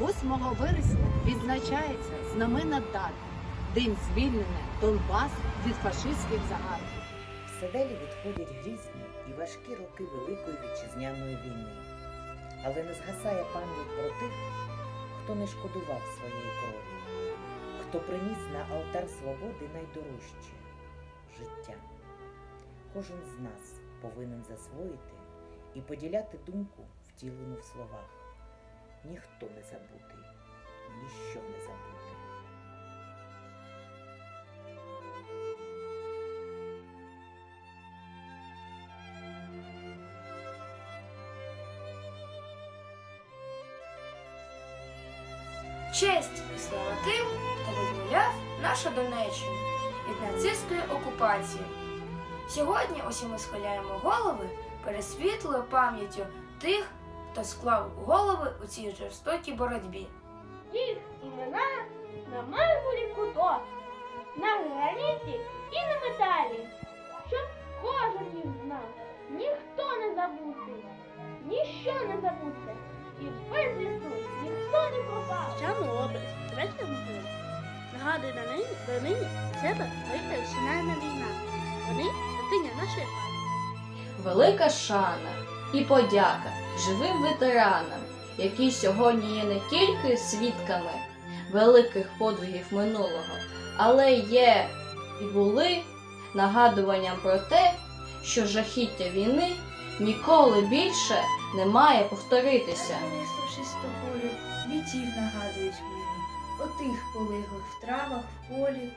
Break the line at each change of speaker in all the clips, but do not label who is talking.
8 вересня відзначається знамена дата День звільнення Донбасу від фашистських загарбників.
Все далі відходять грізні і важкі роки Великої вітчизняної війни. Але не згасає пам'ять про тих, хто не шкодував своєї крові, хто приніс на алтар свободи найдорожче життя. Кожен з нас повинен засвоїти і поділяти думку, втілену в словах. Ніхто не забутий, ніщо не забути.
Честь і слава тим, хто визволяв нашу Донеччину від нацистської окупації. Сьогодні усі ми схиляємо голови перед світлою пам'яттю тих, хто склав голови у цій жорстокій боротьбі.
Їх імена на мармурі куток, на граніті і на металі, щоб кожен їх знав, ніхто не забутий, ніщо не забуте, і безвісту ніхто не пропав.
Чому образ третя могила? Нагадує донині, донині себе велика весняна війна. Вони дитиня нашої пам'яті.
Велика шана і подяка живим ветеранам, які сьогодні є не тільки свідками великих подвигів минулого, але є і були нагадуванням про те, що жахіття війни ніколи більше не має повторитися.
Виславшись з тобою, бійців нагадують мені, отих полеглих в травах, в полі,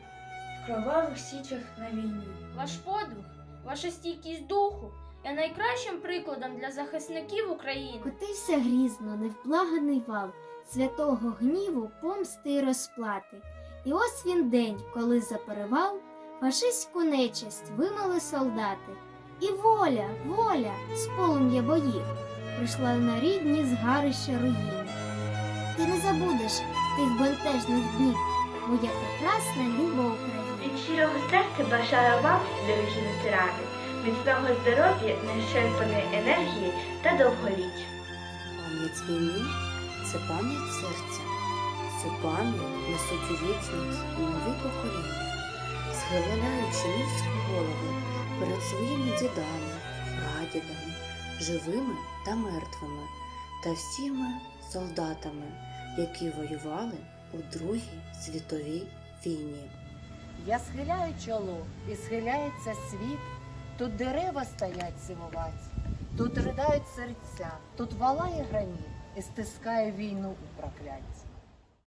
в кровавих січах на війні.
Ваш подвиг, ваша стійкість духу є найкращим прикладом для захисників України.
Котився грізно, невблаганий вал святого гніву, помсти й розплати. І ось він день, коли за перевал фашистську нечисть вимили солдати. І воля, воля з полум'я боїв прийшла на рідні згарища руїни. Ти не забудеш тих бентежних днів, моя прекрасна люба Україна.
Від щирого серця бажаю вам, дорогі ветерани, міцного здоров'я, нещерпаної енергії та довголіття.
Пам'ять війни це пам'ять серця. Цю пам'ять несуть у вічність і нові покоління, схиляючи людську голову перед своїми дідами, прадідами, живими та мертвими, та всіма солдатами, які воювали у Другій світовій війні.
Я схиляю чоло і схиляється світ. Тут дерева стоять сивуваті, тут ридають серця, тут валає граніт і стискає війну у прокляття.